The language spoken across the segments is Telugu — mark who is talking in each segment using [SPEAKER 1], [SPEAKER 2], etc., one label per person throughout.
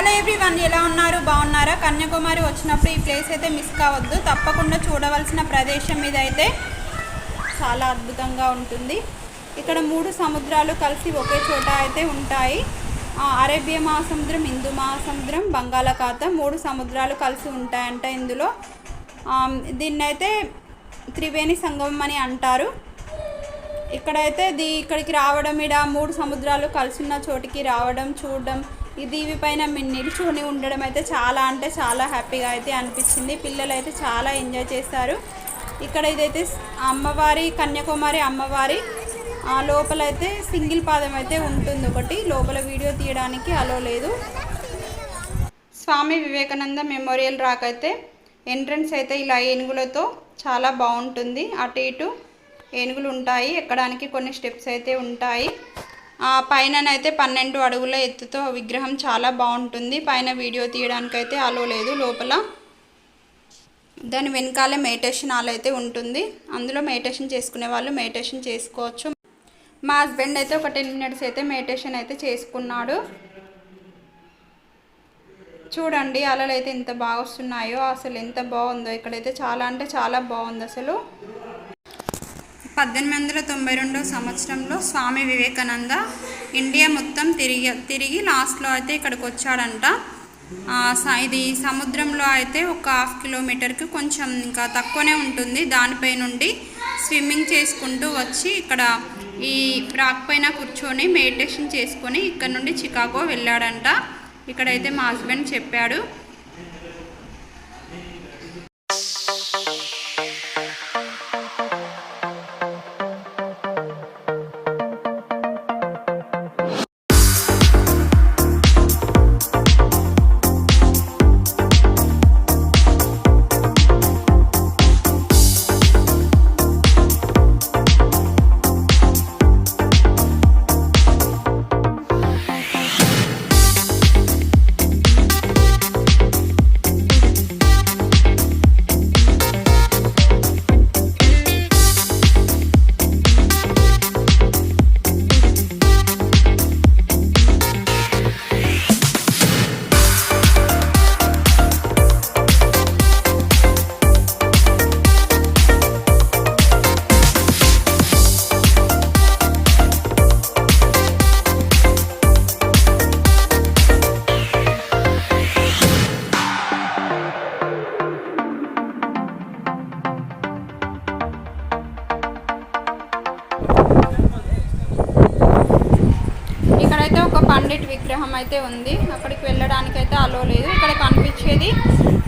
[SPEAKER 1] హలో ఎవ్రీవన్ ఎలా ఉన్నారు? బాగున్నారా? కన్యాకుమారి వచ్చినప్పుడు ఈ ప్లేస్ అయితే మిస్ కావద్దు. తప్పకుండా చూడవలసిన ప్రదేశం మీద అయితే చాలా అద్భుతంగా ఉంటుంది. ఇక్కడ మూడు సముద్రాలు కలిసి ఒకే చోట అయితే ఉంటాయి. అరేబియా మహాసముద్రం హిందూ మహాసముద్రం బంగాళాఖాతం మూడు సముద్రాలు కలిసి ఉంటాయంట ఇందులో. దీన్నైతే త్రివేణి సంగమం అని అంటారు. ఇక్కడైతే దీ ఇక్కడికి రావడం ఇడ మూడు సముద్రాలు కలిసిన చోటికి రావడం చూడడం ఈ దీవి పైన మేము నిల్చుని ఉండడం అయితే చాలా అంటే చాలా హ్యాపీగా అయితే అనిపించింది. పిల్లలు అయితే చాలా ఎంజాయ్ చేస్తారు. ఇక్కడ ఇదైతే అమ్మవారి కన్యాకుమారి అమ్మవారి ఆ లోపలైతే సింగిల్ పాదం అయితే ఉంటుంది ఒకటి. లోపల వీడియో తీయడానికి అలో లేదు. స్వామి వివేకానంద మెమోరియల్ రాక్ అయితే ఎంట్రన్స్ అయితే ఇలా ఏనుగులతో చాలా బాగుంటుంది. అటు ఇటు ఏనుగులు ఉంటాయి. ఎక్కడానికి కొన్ని స్టెప్స్ అయితే ఉంటాయి. పైననైతే పన్నెండు అడుగుల ఎత్తుతో విగ్రహం చాలా బాగుంటుంది. పైన వీడియో తీయడానికి అయితే అలో లేదు లోపల. దాని వెనకాలే మెడిటేషన్ హాల్ అయితే ఉంటుంది. అందులో మెడిటేషన్ చేసుకునే వాళ్ళు మెడిటేషన్ చేసుకోవచ్చు. మా హస్బెండ్ అయితే ఒక టెన్ మినిట్స్ అయితే మెడిటేషన్ అయితే చేసుకున్నాడు. చూడండి అలలు అయితే ఎంత బాగా వస్తున్నాయో అసలు ఎంత బాగుందో ఇక్కడైతే చాలా అంటే చాలా బాగుంది అసలు. పద్దెనిమిది వందల తొంభై రెండవ సంవత్సరంలో స్వామి వివేకానంద ఇండియా మొత్తం తిరిగి తిరిగి లాస్ట్లో అయితే ఇక్కడికి వచ్చాడంట స- ఇది సముద్రంలో అయితే ఒక హాఫ్ కిలోమీటర్కి కొంచెం ఇంకా తక్కువనే ఉంటుంది. దానిపై నుండి స్విమ్మింగ్ చేసుకుంటూ వచ్చి ఇక్కడ ఈ రాక్ పైన కూర్చొని మెడిటేషన్ చేసుకొని ఇక్కడ నుండి చికాగో వెళ్ళాడంట. ఇక్కడైతే మా హస్బెండ్ చెప్పాడు. పండిట్ విగ్రహం అయితే ఉంది. అక్కడికి వెళ్ళడానికి అయితే అలో లేదు. ఇక్కడ కనిపించేది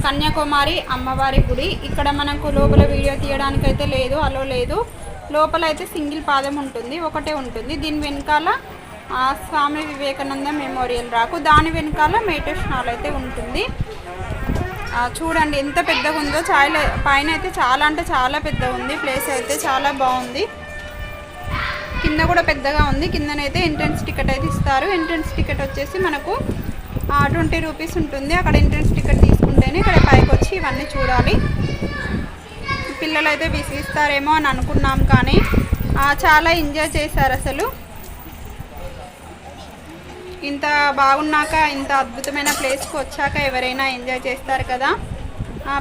[SPEAKER 1] కన్యాకుమారి అమ్మవారి గుడి. ఇక్కడ మనకు లోపల వీడియో తీయడానికి అయితే లేదు అలో లేదు. లోపల అయితే సింగిల్ పాదం ఉంటుంది ఒకటే ఉంటుంది. దీని వెనకాల స్వామి వివేకానంద మెమోరియల్ రాకు. దాని వెనకాల మెడిటేషన్ హాల్ అయితే ఉంటుంది. చూడండి ఎంత పెద్దగా ఉందో చాలా పైన అయితే చాలా అంటే చాలా పెద్దగా ఉంది ప్లేస్ అయితే చాలా బాగుంది. కింద కూడా పెద్దగా ఉంది. కిందనైతే ఎంట్రన్స్ టికెట్ అయితే ఇస్తారు. ఎంట్రన్స్ టికెట్ వచ్చేసి మనకు ట్వంటీ రూపీస్ ఉంటుంది. అక్కడ ఎంట్రన్స్ టికెట్ తీసుకుంటేనే ఇక్కడ పైకి వచ్చి ఇవన్నీ చూడాలి. పిల్లలు అయితే విసిగిస్తారేమో అని అనుకున్నాం కానీ చాలా ఎంజాయ్ చేశారు అసలు. ఇంత బాగున్నాక ఇంత అద్భుతమైన ప్లేస్కి వచ్చాక ఎవరైనా ఎంజాయ్ చేస్తారు కదా.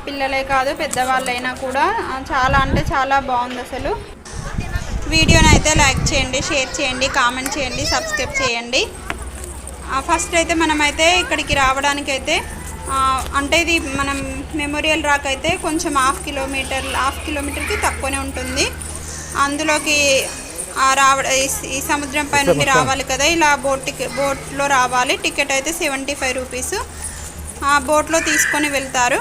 [SPEAKER 1] పిల్లలే కాదు పెద్దవాళ్ళైనా కూడా. చాలా అంటే చాలా బాగుంది అసలు. వీడియోని అయితే లైక్ చేయండి షేర్ చేయండి కామెంట్ చేయండి సబ్స్క్రైబ్ చేయండి. ఫస్ట్ అయితే మనమైతే ఇక్కడికి రావడానికి అయితే ఆ, అంటే ఇది మనం మెమోరియల్ రాక్ అయితే కొంచెం హాఫ్ కిలోమీటర్ హాఫ్ కిలోమీటర్కి తక్కువనే ఉంటుంది. అందులోకి రావ ఈ- సముద్రం పై నుండి రావాలి కదా ఇలా బోట్ బోట్లో రావాలి. టికెట్ అయితే సెవెంటీ ఫైవ్ రూపీస్. ఆ బోట్లో తీసుకొని వెళ్తారు.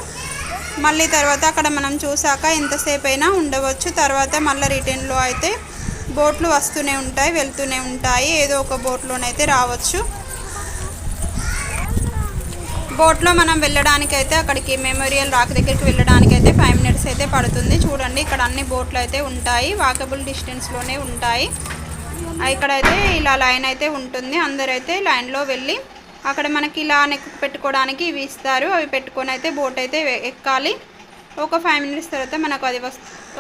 [SPEAKER 1] మళ్ళీ తర్వాత అక్కడ మనం చూసాక ఎంతసేపు అయినా ఉండవచ్చు. తర్వాత మళ్ళీ రిటర్న్లో అయితే బోట్లు వస్తూనే ఉంటాయి వెళ్తూనే ఉంటాయి. ఏదో ఒక బోట్లోనైతే రావచ్చు. బోట్లో మనం వెళ్ళడానికి అయితే అక్కడికి మెమోరియల్ రాక్ దగ్గరికి వెళ్ళడానికి అయితే ఫైవ్ మినిట్స్ అయితే పడుతుంది. చూడండి ఇక్కడ అన్ని బోట్లు అయితే ఉంటాయి. వాకబుల్ డిస్టెన్స్లోనే ఉంటాయి. ఇక్కడైతే ఇలా లైన్ అయితే ఉంటుంది. అందరైతే లైన్లో వెళ్ళి అక్కడ మనకి ఇలా నెక్ పెట్టుకోవడానికి ఇవి ఇస్తారు. అవి పెట్టుకొని అయితే బోట్ అయితే ఎక్కాలి. ఒక ఫైవ్ మినిట్స్ తర్వాత మనకు అది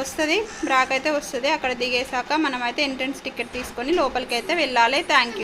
[SPEAKER 1] వస్తుంది. బ్రాక్ అయితే వస్తుంది. అక్కడ దిగేసాక మనం అయితే ఎంట్రన్స్ టికెట్ తీసుకొని లోపలికి అయితే వెళ్ళాలి. Thank you